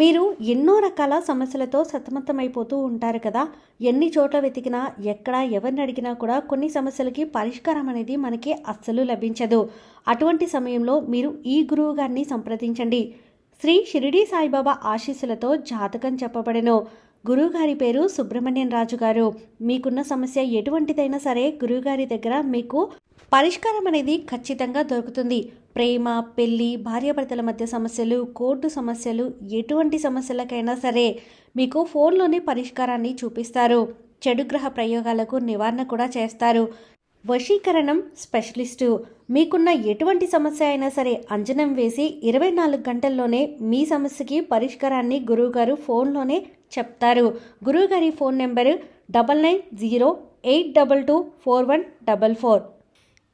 మీరు ఎన్నో రకాల సమస్యలతో సతమతమైపోతూ ఉంటారు కదా. ఎన్ని చోట్ల వెతికినా ఎక్కడ ఎవరిని అడిగినా కూడా కొన్ని సమస్యలకి పరిష్కారం అనేది మనకి అస్సలు లభించదు. అటువంటి సమయంలో మీరు ఈ గురువు గారిని సంప్రదించండి. శ్రీ షిరిడి సాయిబాబా ఆశీస్సులతో జాతకం చెప్పబడెను. గురువుగారి పేరు సుబ్రహ్మణ్యం రాజు గారు మీకున్న సమస్య ఎటువంటిదైనా సరే గురువుగారి దగ్గర మీకు పరిష్కారం అనేది ఖచ్చితంగా దొరుకుతుంది. ప్రేమ పెళ్ళి భార్యాభర్తల మధ్య సమస్యలు కోర్టు సమస్యలు ఎటువంటి సమస్యలకైనా సరే మీకు ఫోన్లోనే పరిష్కారాన్ని చూపిస్తారు. చెడు గ్రహ ప్రయోగాలకు నివారణ కూడా చేస్తారు. వశీకరణం స్పెషలిస్టు. మీకున్న ఎటువంటి సమస్య అయినా సరే అంజనం వేసి ఇరవై నాలుగు గంటల్లోనే మీ సమస్యకి పరిష్కారాన్ని గురువుగారు ఫోన్లోనే చెప్తారు. గురువుగారి phone number double nine zero eight double two four one double four.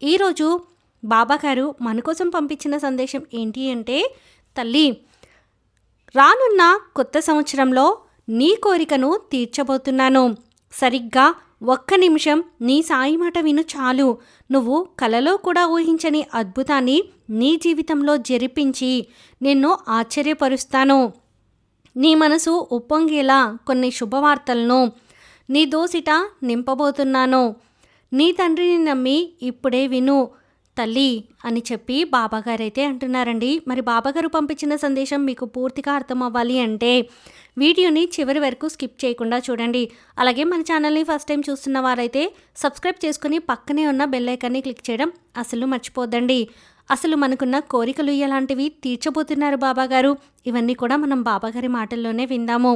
ఈరోజు బాబాగారు మన కోసం పంపించిన సందేశం ఏంటి అంటే తల్లి రానున్న కొత్త సంవత్సరంలో నీ కోరికను తీర్చబోతున్నాను. సరిగ్గా ఒక్క నిమిషం నీ సాయి మాట విను చాలు. నువ్వు కలలో కూడా ఊహించని అద్భుతాన్ని నీ జీవితంలో జరిపించి నిన్ను ఆశ్చర్యపరుస్తాను. నీ మనసు ఉప్పొంగేలా కొన్ని శుభవార్తలను నీ దోసిట నింపబోతున్నాను. నీ తండ్రిని నమ్మి ఇప్పుడే విను తల్లి అని చెప్పి బాబాగారైతే అంటున్నారండి. మరి బాబాగారు పంపించిన సందేశం మీకు పూర్తిగా అర్థం అవ్వాలి అంటే వీడియోని చివరి వరకు స్కిప్ చేయకుండా చూడండి. అలాగే మన ఛానల్ని ఫస్ట్ టైం చూస్తున్న వారైతే సబ్స్క్రైబ్ చేసుకుని పక్కనే ఉన్న బెల్ ఐకాన్ని క్లిక్ చేయడం అసలు మర్చిపోద్దండి. అసలు మనకున్న కోరికలు ఎలాంటివి తీర్చబోతున్నారు బాబాగారు? ఇవన్నీ కూడా మనం బాబాగారి మాటల్లోనే విందాము.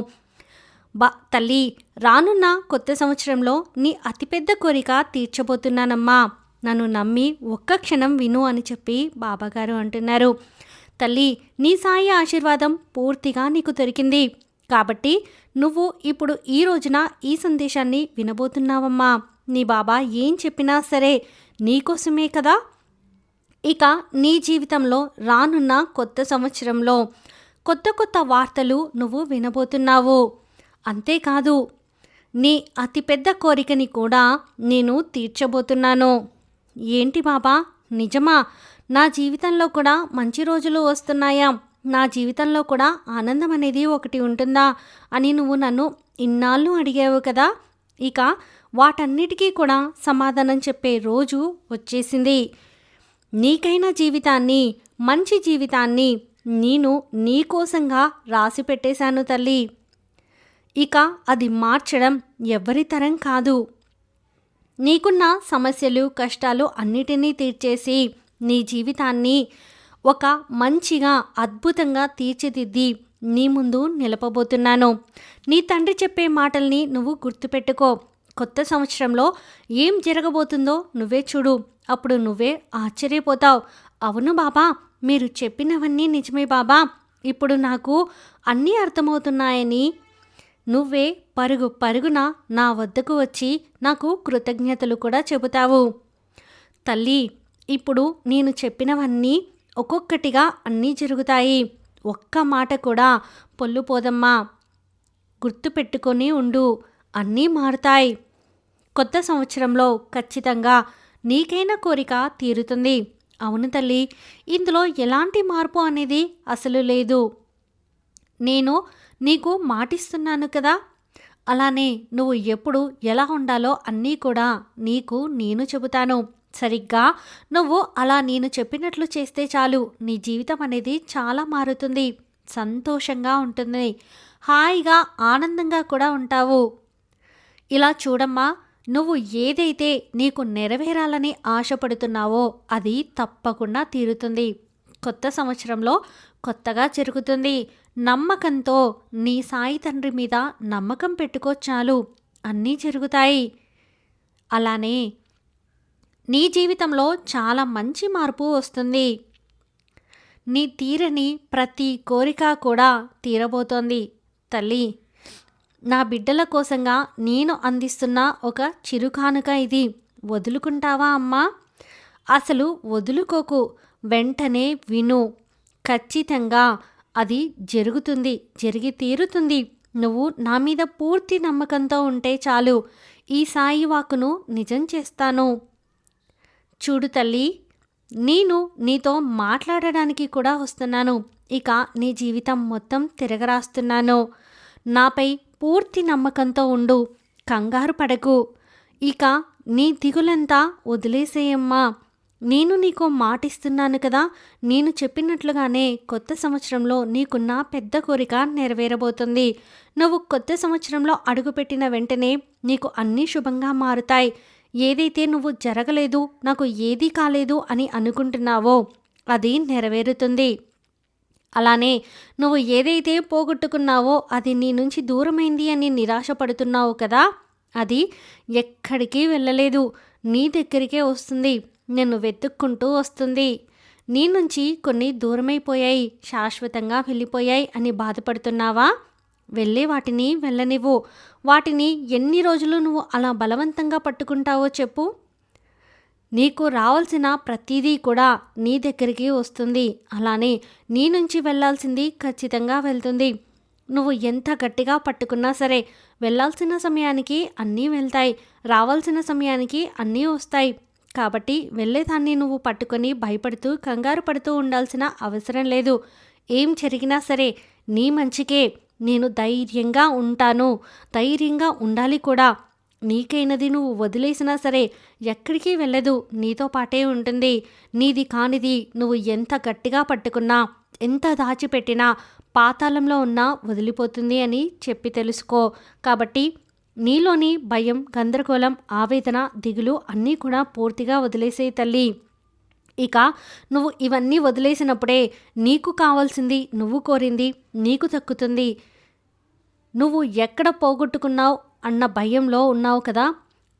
బా తల్లి రానున్న కొత్త సంవత్సరంలో నీ అతిపెద్ద కోరిక తీర్చబోతున్నానమ్మా. నన్ను నమ్మి ఒక్క క్షణం విను అని చెప్పి బాబాగారు అంటున్నారు. తల్లి నీ సాయి ఆశీర్వాదం పూర్తిగా నీకు దొరికింది. కాబట్టి నువ్వు ఇప్పుడు ఈ రోజున ఈ సందేశాన్ని వినబోతున్నావమ్మా. నీ బాబా ఏం చెప్పినా సరే నీకోసమే కదా? ఇక నీ జీవితంలో రానున్న కొత్త సంవత్సరంలో కొత్త కొత్త వార్తలు నువ్వు వినబోతున్నావు. అంతేకాదు నీ అతిపెద్ద కోరికని కూడా నేను తీర్చబోతున్నాను. ఏంటి బాబా? నిజమా? నా జీవితంలో కూడా మంచి రోజులు వస్తున్నాయా? నా జీవితంలో కూడా ఆనందం అనేది ఒకటి ఉంటుందా? అని నువ్వు నన్ను ఇన్నాళ్ళు అడిగావు కదా? ఇక వాటన్నిటికీ కూడా సమాధానం చెప్పే రోజు వచ్చేసింది. నీకైన జీవితాన్ని మంచి జీవితాన్ని నేను నీకోసంగా రాసి పెట్టేశాను తల్లి. ఇక అది మార్చడం ఎవరి తరం కాదు. నీకున్న సమస్యలు కష్టాలు అన్నిటినీ తీర్చేసి నీ జీవితాన్ని ఒక మంచిగా అద్భుతంగా తీర్చిదిద్ది నీ ముందు నిలపబోతున్నాను. నీ తండ్రి చెప్పే మాటల్ని నువ్వు గుర్తుపెట్టుకో. కొత్త సంవత్సరంలో ఏం జరగబోతుందో నువ్వే చూడు. అప్పుడు నువ్వే ఆశ్చర్యపోతావు. అవును బాబా మీరు చెప్పినవన్నీ నిజమే బాబా. ఇప్పుడు నాకు అన్నీ అర్థమవుతున్నాయని నువ్వే పరుగు పరుగున నా వద్దకు వచ్చి నాకు కృతజ్ఞతలు కూడా చెబుతావు. తల్లి ఇప్పుడు నేను చెప్పినవన్నీ ఒక్కొక్కటిగా అన్నీ జరుగుతాయి. ఒక్క మాట కూడా పొల్లుపోదమ్మా. గుర్తుపెట్టుకొని ఉండు అన్నీ మారుతాయి. కొత్త సంవత్సరంలో ఖచ్చితంగా నీకైన కోరిక తీరుతుంది. అవును తల్లి ఇందులో ఎలాంటి మార్పు అనేది అసలు లేదు. నేను నీకు మాటిస్తున్నాను కదా? అలానే నువ్వు ఎప్పుడు ఎలా ఉండాలో అన్నీ కూడా నీకు నేను చెబుతాను. సరిగ్గా నువ్వు అలా నేను చెప్పినట్లు చేస్తే చాలు. నీ జీవితం అనేది చాలా మారుతుంది. సంతోషంగా ఉంటుంది. హాయిగా ఆనందంగా కూడా ఉంటావు. ఇలా చూడమ్మా నువ్వు ఏదైతే నీకు నెరవేరాలని ఆశపడుతున్నావో అది తప్పకుండా తీరుతుంది. కొత్త సంవత్సరంలో కొత్తగా జరుగుతుంది. నమ్మకంతో నీ సాయి తండ్రి మీద నమ్మకం పెట్టుకో చాలు. అన్నీ జరుగుతాయి. అలానే నీ జీవితంలో చాలా మంచి మార్పు వస్తుంది. నీ తీరని ప్రతి కోరిక కూడా తీరబోతోంది. తల్లి నా బిడ్డల కోసంగా నేను అందిస్తున్న ఒక చిరుకానుక ఇది. వదులుకుంటావా అమ్మా? అసలు వదులుకోకు. వెంటనే విను. ఖచ్చితంగా అది జరుగుతుంది జరిగి తీరుతుంది. నువ్వు నా మీద పూర్తి నమ్మకంతో ఉంటే చాలు. ఈ సాయి వాకును నిజం చేస్తాను. చూడు తల్లి నేను నీతో మాట్లాడడానికి కూడా వస్తున్నాను. ఇక నీ జీవితం మొత్తం తిరగరాస్తున్నాను. నాపై పూర్తి నమ్మకంతో ఉండు. కంగారు పడకు. ఇక నీ దిగులంతా వదిలేసేయమ్మా. నేను నీకు మాటిస్తున్నాను కదా. నేను చెప్పినట్లుగానే కొత్త సంవత్సరంలో నీకున్న పెద్ద కోరిక నెరవేరబోతుంది. నువ్వు కొత్త సంవత్సరంలో అడుగుపెట్టిన వెంటనే నీకు అన్నీ శుభంగా మారుతాయి. ఏదైతే నువ్వు జరగలేదు నాకు ఏదీ కాలేదు అని అనుకుంటున్నావో అది నెరవేరుతుంది. అలానే నువ్వు ఏదైతే పోగొట్టుకున్నావో అది నీ నుంచి దూరమైంది అని నిరాశపడుతున్నావు కదా అది ఎక్కడికి వెళ్ళలేదు. నీ దగ్గరికే వస్తుంది. నిన్ను వెతుక్కుంటూ వస్తుంది. నీ నుంచి కొన్ని దూరమైపోయాయి. శాశ్వతంగా వెళ్ళిపోయాయి అని బాధపడుతున్నావా? వెళ్ళి వాటిని వెళ్ళనివ్వు. వాటిని ఎన్ని రోజులు నువ్వు అలా బలవంతంగా పట్టుకుంటావో చెప్పు. నీకు రావాల్సిన ప్రతిదీ కూడా నీ దగ్గరికి వస్తుంది. అలానే నీ నుంచి వెళ్ళాల్సింది ఖచ్చితంగా వెళ్తుంది. నువ్వు ఎంత గట్టిగా పట్టుకున్నా సరే వెళ్ళాల్సిన సమయానికి అన్నీ వెళ్తాయి రావాల్సిన సమయానికి అన్నీ వస్తాయి. కాబట్టి వెళ్ళేదాన్ని నువ్వు పట్టుకొని భయపడుతూ కంగారు పడుతూ ఉండాల్సిన అవసరం లేదు. ఏం జరిగినా సరే నీ మంచికే. నేను ధైర్యంగా ఉంటాను. ధైర్యంగా ఉండాలి కూడా. నీకైనది నువ్వు వదిలేసినా సరే ఎక్కడికి వెళ్ళదు. నీతో పాటే ఉంటుంది. నీది కానిది నువ్వు ఎంత గట్టిగా పట్టుకున్నా ఎంత దాచిపెట్టినా పాతాళంలో ఉన్నా వదిలిపోతుంది అని చెప్పి తెలుసుకో. కాబట్టి నీలోని భయం గందరగోళం ఆవేదన దిగులు అన్నీ కూడా పూర్తిగా వదిలేసే తల్లి. ఇక నువ్వు ఇవన్నీ వదిలేసినప్పుడే నీకు కావాల్సింది నువ్వు కోరింది నీకు దక్కుతుంది. నువ్వు ఎక్కడ పోగొట్టుకున్నావు అన్న భయంలో ఉన్నావు కదా?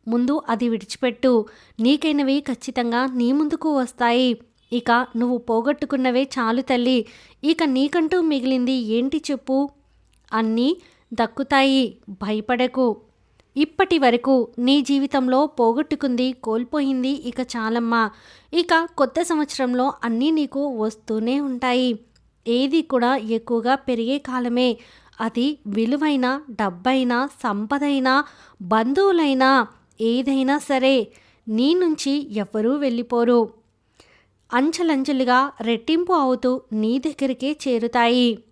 ముందు అది విడిచిపెట్టు. నీకైనవి ఖచ్చితంగా నీ ముందుకు వస్తాయి. ఇక నువ్వు పోగొట్టుకున్నవే చాలు తల్లి. ఇక నీకంటూ మిగిలింది ఏంటి చెప్పు? అన్నీ దక్కుతాయి. భయపడకు. ఇప్పటి వరకు నీ జీవితంలో పోగొట్టుకుంది కోల్పోయింది ఇక చాలమ్మా. ఇక కొత్త సంవత్సరంలో అన్నీ నీకు వస్తూనే ఉంటాయి. ఏది కూడా ఎక్కువగా పెరిగే కాలమే. అది విలువైన డబ్బైనా సంపదైనా బంధువులైనా ఏదైనా సరే. నీ నుంచి ఎవ్వరూ వెళ్ళిపోరు. అంచెలంచెలుగా రెట్టింపు అవుతూ నీ దగ్గరికే చేరుతాయి.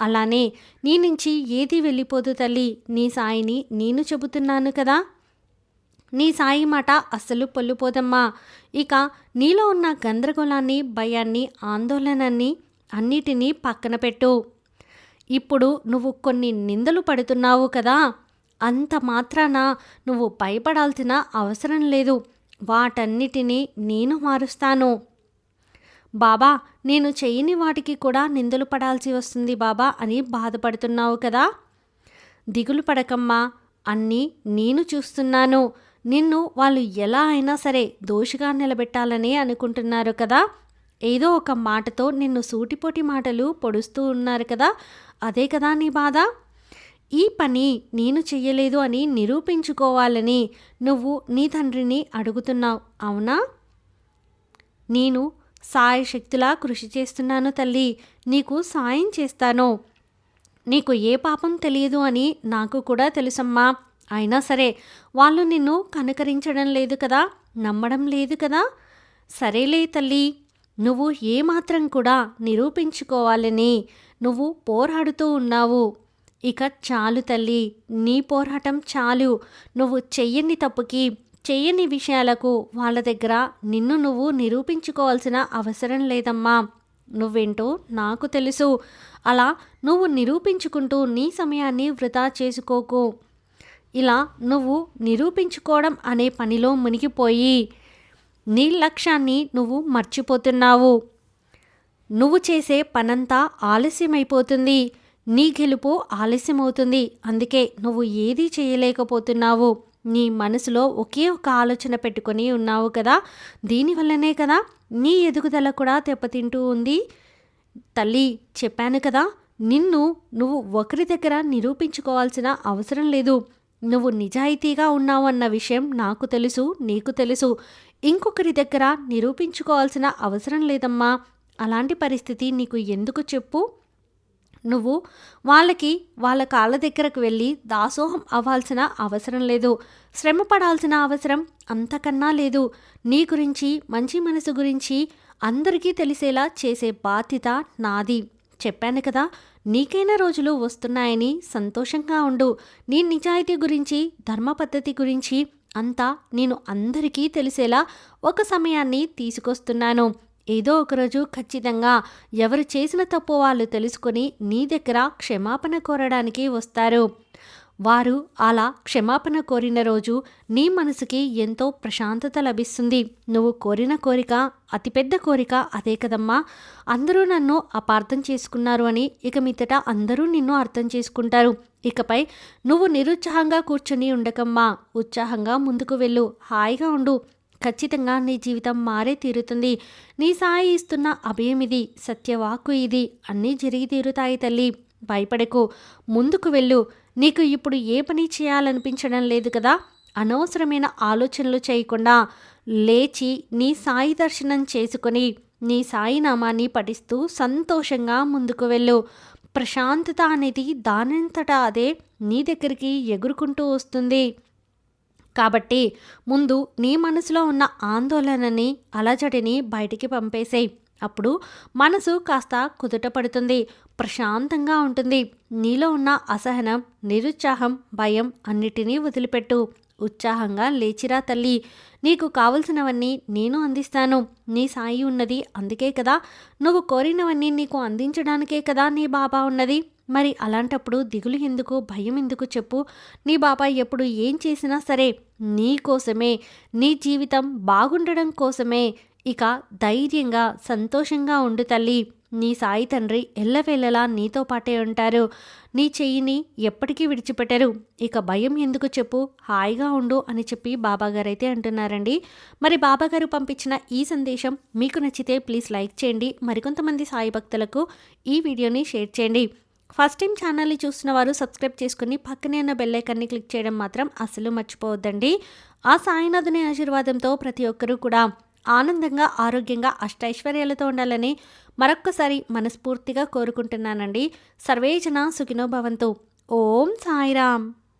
అలానే నీ నుంచి ఏది వెళ్ళిపోదు తల్లి? నీ సాయిని నేను చెబుతున్నాను కదా? నీ సాయి మాట అస్సలు పొల్లుపోదమ్మా. ఇక నీలో ఉన్న గందరగోళాన్ని భయాన్ని ఆందోళనని అన్నిటినీ పక్కన పెట్టు. ఇప్పుడు నువ్వు కొన్ని నిందలు పడుతున్నావు కదా? అంత మాత్రాన నువ్వు భయపడాల్సిన అవసరం లేదు. వాటన్నిటినీ నేను మారుస్తాను. బాబా నేను చేయని వాటికి కూడా నిందలు పడాల్సి వస్తుంది బాబా అని బాధపడుతున్నావు కదా? దిగులు పడకమ్మా అన్నీ నేను చూస్తున్నాను. నిన్ను వాళ్ళు ఎలా అయినా సరే దోషిగా నిలబెట్టాలని అనుకుంటున్నారు కదా? ఏదో ఒక మాటతో నిన్ను సూటిపోటి మాటలు పొడుస్తూ ఉన్నారు కదా? అదే కదా నీ బాధ? ఈ పని నేను చెయ్యలేదు అని నిరూపించుకోవాలని నువ్వు నీ తండ్రిని అడుగుతున్నావు అవునా? నేను సాయశక్తులా కృషి చేస్తున్నాను తల్లి. నీకు సాయం చేస్తాను. నీకు ఏ పాపం తెలియదు అని నాకు కూడా తెలుసమ్మా. అయినా సరే వాళ్ళు నిన్ను కనుకరించడం లేదు కదా? నమ్మడం లేదు కదా? సరేలే తల్లి. నువ్వు ఏమాత్రం కూడా నిరూపించుకోవాలని నువ్వు పోరాడుతూ ఉన్నావు. ఇక చాలు తల్లి. నీ పోరాటం చాలు. నువ్వు చెయ్యని తప్పుకి చెయ్యని విషయాలకు వాళ్ళ దగ్గర నిన్ను నువ్వు నిరూపించుకోవాల్సిన అవసరం లేదమ్మా. నువ్వేంటో నాకు తెలుసు. అలా నువ్వు నిరూపించుకుంటూ నీ సమయాన్ని వృధా చేసుకోకు. ఇలా నువ్వు నిరూపించుకోవడం అనే పనిలో మునిగిపోయి నీ లక్ష్యాన్ని నువ్వు మర్చిపోతున్నావు. నువ్వు చేసే పనంతా ఆలస్యమైపోతుంది. నీ గెలుపు ఆలస్యమవుతుంది. అందుకే నువ్వు ఏదీ చేయలేకపోతున్నావు. నీ మనసులో ఒకే ఒక ఆలోచన పెట్టుకొని ఉన్నావు కదా? దీనివల్లనే కదా నీ ఎదుగుదల కూడా దెబ్బతింటూ ఉంది. తల్లి చెప్పాను కదా నిన్ను నువ్వు ఒకరి దగ్గర నిరూపించుకోవాల్సిన అవసరం లేదు. నువ్వు నిజాయితీగా ఉన్నావు అన్న విషయం నాకు తెలుసు నీకు తెలుసు. ఇంకొకరి దగ్గర నిరూపించుకోవాల్సిన అవసరం లేదమ్మా. అలాంటి పరిస్థితి నీకు ఎందుకు చెప్పు? నువ్వు వాళ్ళకి వాళ్ళ కాళ్ళ దగ్గరకు వెళ్ళి దాసోహం అవ్వాల్సిన అవసరం లేదు. శ్రమ పడాల్సిన అవసరం అంతకన్నా లేదు. నీ గురించి మంచి మనసు గురించి అందరికీ తెలిసేలా చేసే బాధ్యత నాది. చెప్పాను కదా నీకైనా రోజులు వస్తున్నాయని సంతోషంగా ఉండు. నీ నిజాయితీ గురించి ధర్మ పద్ధతి గురించి అంతా నేను అందరికీ తెలిసేలా ఒక సమయాన్ని తీసుకొస్తున్నాను. ఏదో ఒకరోజు ఖచ్చితంగా ఎవరు చేసిన తప్పు వాళ్ళు తెలుసుకొని నీ దగ్గర క్షమాపణ కోరడానికి వస్తారు. వారు అలా క్షమాపణ కోరిన రోజు నీ మనసుకి ఎంతో ప్రశాంతత లభిస్తుంది. నువ్వు కోరిన కోరిక అతిపెద్ద కోరిక అదే కదమ్మా. అందరూ నన్ను అపార్థం చేసుకున్నారు అని ఇక మీదట అందరూ నిన్ను అర్థం చేసుకుంటారు. ఇకపై నువ్వు నిరుత్సాహంగా కూర్చొని ఉండకమ్మా. ఉత్సాహంగా ముందుకు వెళ్ళు. హాయిగా ఉండు. ఖచ్చితంగా నీ జీవితం మారే తీరుతుంది. నీ సాయి ఇస్తున్న అభయం ఇది సత్యవాక్కు ఇది. అన్నీ జరిగి తీరుతాయి తల్లి. భయపడకు. ముందుకు వెళ్ళు. నీకు ఇప్పుడు ఏ పని చేయాలనిపించడం లేదు కదా? అనవసరమైన ఆలోచనలు చేయకుండా లేచి నీ సాయి దర్శనం చేసుకొని నీ సాయి నామాన్ని పఠిస్తూ సంతోషంగా ముందుకు వెళ్ళు. ప్రశాంతత అనేది దానంతటా అదే. నీ దగ్గరికి ఎగురుకుంటూ వస్తుంది. కాబట్టి ముందు నీ మనసులో ఉన్న ఆందోళనని అలజడిని బయటికి పంపేసేయి. అప్పుడు మనసు కాస్త కుదుట పడుతుంది ప్రశాంతంగా ఉంటుంది. నీలో ఉన్న అసహనం నిరుత్సాహం భయం అన్నిటినీ వదిలిపెట్టు. ఉత్సాహంగా లేచిరా తల్లి. నీకు కావలసినవన్నీ నేను అందిస్తాను. నీ సాయి ఉన్నది అందుకే కదా. నువ్వు కోరినవన్నీ నీకు అందించడానికే కదా నీ బాబా ఉన్నది. మరి అలాంటప్పుడు దిగులు ఎందుకు భయం ఎందుకు చెప్పు. నీ బాబాయ్ ఎప్పుడు ఏం చేసినా సరే నీ కోసమే నీ జీవితం బాగుండడం కోసమే. ఇక ధైర్యంగా సంతోషంగా ఉండు తల్లి. నీ సాయి తండ్రి ఎల్లవేళలా నీతో పాటే ఉంటారు. నీ చెయ్యిని ఎప్పటికీ విడిచిపెట్టరు. ఇక భయం ఎందుకు చెప్పు హాయిగా ఉండు అని చెప్పి బాబాగారు అయితే అంటున్నారండి. మరి బాబాగారు పంపించిన ఈ సందేశం మీకు నచ్చితే ప్లీజ్ లైక్ చేయండి. మరికొంతమంది సాయి భక్తులకు ఈ వీడియోని షేర్ చేయండి. ఫస్ట్ టైం ఛానల్ని చూసిన వారు సబ్స్క్రైబ్ చేసుకుని పక్కనే ఉన్న బెల్లైకన్ని క్లిక్ చేయడం మాత్రం అసలు మర్చిపోవద్దండి. ఆ సాయినాథుని ఆశీర్వాదంతో ప్రతి ఒక్కరూ కూడా ఆనందంగా ఆరోగ్యంగా అష్టైశ్వర్యాలతో ఉండాలని మరొక్కసారి మనస్ఫూర్తిగా కోరుకుంటున్నానండి. సర్వేజన సుఖినో భవంతు. ఓం సాయిరామ్.